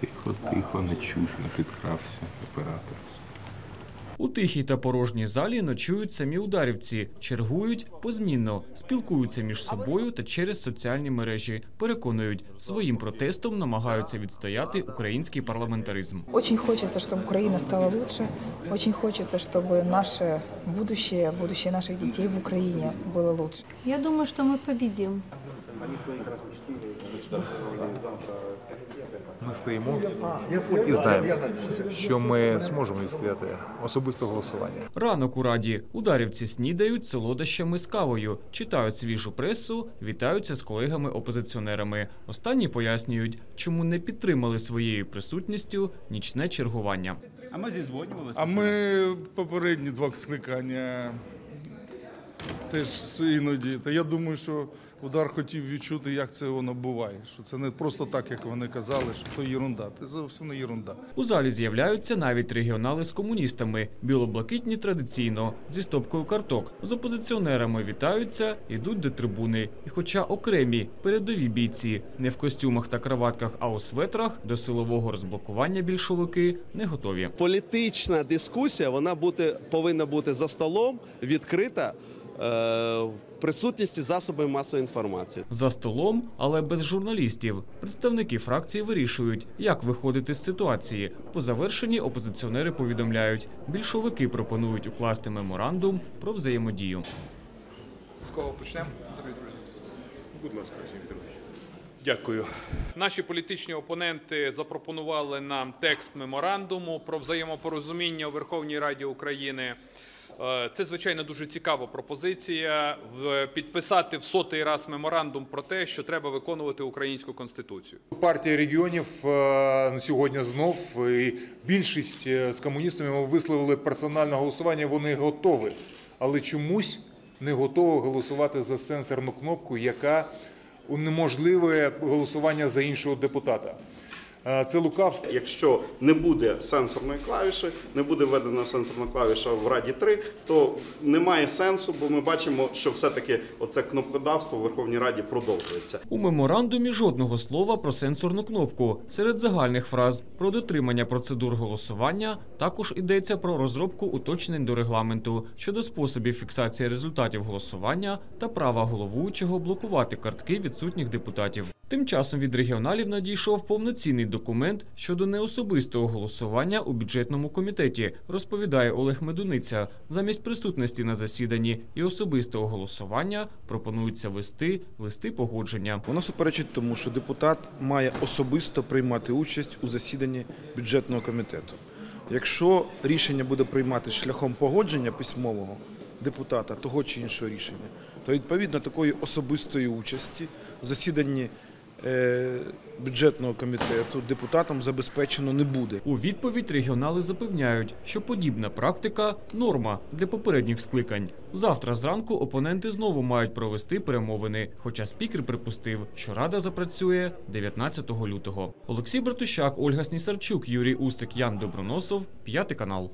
Тихо, тихо, нечутно підкрався оператор. У тихій та порожній залі ночують самі ударівці, чергують позмінно, спілкуються між собою та через соціальні мережі. Переконують, своїм протестом намагаються відстояти український парламентаризм. Очень хочется, чтобы Украина стала лучше. Очень хочется, чтобы наше будущее, будущее наших детей в Украине было лучше. Я думаю, что мы победим. Ми стоїмо і знаємо, що ми зможемо відстояти особисте голосування. Ранок у раді ударівці снідають солодощами з кавою, читають свіжу пресу, вітаються з колегами-опозиціонерами. Останні пояснюють, чому не підтримали своєю присутністю нічне чергування. А ми зізвонювалися. А ми попередні два скликання теж іноді. Та я думаю, що удар хотів відчути, як це воно буває. Що це не просто так, як вони казали, що то єрунда. Це зовсім не єрунда. У залі з'являються навіть регіонали з комуністами. Білоблакитні традиційно зі стопкою карток. З опозиціонерами вітаються, йдуть до трибуни. І хоча окремі передові бійці не в костюмах та краватках, а у светрах, до силового розблокування більшовики не готові. політична дискусія вона бути, повинна бути за столом відкрита присутності засобів масової інформації. За столом, але без журналістів. Представники фракції вирішують, як виходити з ситуації. По завершенні опозиціонери повідомляють, більшовики пропонують укласти меморандум про взаємодію. З кого почнемо? Дякую. Наші політичні опоненти запропонували нам текст меморандуму про взаємопорозуміння у Верховній Раді України. Е, Це звичайно дуже цікава пропозиція. Підписати в сотий раз меморандум про те, що треба виконувати українську конституцію. Партія регіонів е, сьогодні знов і більшість е, з комуністами висловили персональне голосування. Вони готові, але чомусь не готові голосувати за сенсорну кнопку, яка унеможливує голосування за іншого депутата. Е, Це лукавство. Якщо не буде сенсорної клавіші, не буде введена сенсорна клавіша в Раді 3, то немає сенсу, бо ми бачимо, що все-таки оце кнопкодавство в Верховній Раді продовжується. У меморандумі жодного слова про сенсорну кнопку. Серед загальних фраз про дотримання процедур голосування також йдеться про розробку уточнень до регламенту щодо способів фіксації результатів голосування та права головуючого блокувати картки відсутніх депутатів. Тим часом від регіоналів надійшов повноцінний документ щодо неособистого голосування у бюджетному комітеті, розповідає Олег Медуниця. Замість присутності на засіданні і особистого голосування пропонується вести листи погодження. Воно суперечить тому, що депутат має особисто приймати участь у засіданні бюджетного комітету. Якщо рішення буде приймати шляхом погодження письмового депутата того чи іншого рішення, то відповідно такої особистої участі в засіданні бюджетного комітету депутатам забезпечено не буде. У відповідь регіонали запевняють, що подібна практика норма для попередніх скликань. Завтра зранку опоненти знову мають провести перемовини. Хоча спікер припустив, що рада запрацює 19 лютого. Олексій Братущак, Ольга Снісарчук, Юрій Усик, Ян Доброносов, п'ятий канал.